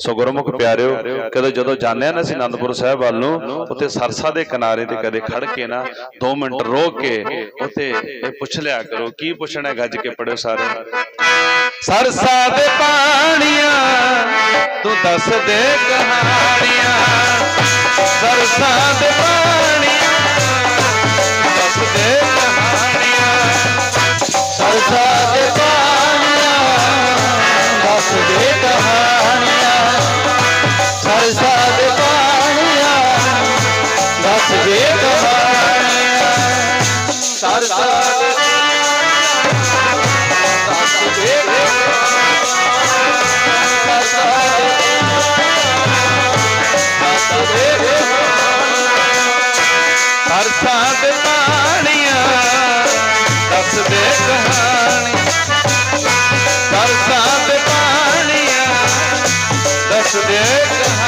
ਸੋ ਗੁਰਮੁਖ ਪਿਆਰਿਓ, ਕਦੇ ਜਦੋਂ ਜਾਂਦੇ ਆ ਨਾ ਅਸੀਂ ਅਨੰਦਪੁਰ ਸਾਹਿਬ ਵੱਲ ਨੂੰ, ਉੱਥੇ ਸਰਸਾ ਦੇ ਕਿਨਾਰੇ ਤੇ ਕਦੇ ਖੜ ਕੇ ਨਾ 2 ਮਿੰਟ ਰੋ ਕੇ ਉੱਥੇ ਇਹ ਪੁੱਛ ਲਿਆ ਕਰੋ, ਕੀ ਪੁੱਛਣਾ ਗੱਜ ਕੇ ਪੜਿਓ ਸਾਰੇ ਸਰਸਾ ਦੇ ਪਾਣੀਆਂ, ਤੂੰ ਦੱਸ ਦੇ ਕਹਾਣੀਆਂ। ਸਰਸਾ ਦੇ ਪਾਣੀਆਂ ਸਰਸਾ ਦੇ ਦੱਸ ਦੇ ਸਰਸਾ ਦੇ ਦੱਸ ਪਾਣੀਆਂ ਦੱਸ ਕਹਾਣੀ ਸਰਸਾ ਦੇ ਪਾਣੀਆਂ ਦੱਸ ਕਹਾਣੀ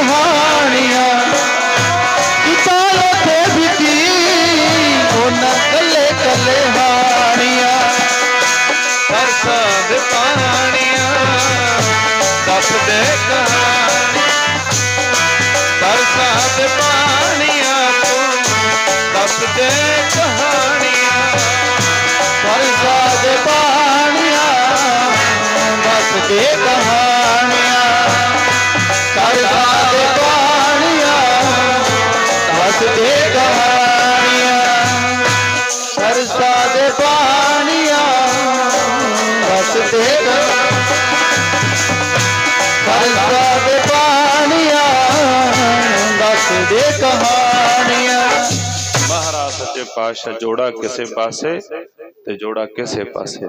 ਕੱਲੇ ਹਾਣੀਆਂ ਕਿਦਾਂ ਉੱਥੇ ਉਹਨਾਂ ਕੱਲੇ ਕੱਲੇ ਹਾਣੀਆਂ। ਸਰਸਾ ਦੇ ਪਾਣੀਆਂ ਦੱਸ ਕਹਾਣੀ ਸਰਸਾ ਦੇ ਪਾਣੀਆਂ ਤੂੰ ਦੱਸ ਦੇ ਦੱਸ ਕਹਾਣੀਆਂ ਸਰਸਾ ਦੇ ਪਾਣੀਆਂ ਦੱਸ ਦੇ ਸਰਸਾ ਦੇ ਪਾਣੀਆਂ ਦੱਸ ਦੇ ਕਹਾਣੀਆਂ ਮਹਾਰਾਜ ਸੱਚੇ ਪਾਤਸ਼ਾਹ ਜੋੜਾ ਕਿਸੇ ਪਾਸੇ ਤੇ ਜੋੜਾ ਕਿਸੇ ਪਾਸੇ।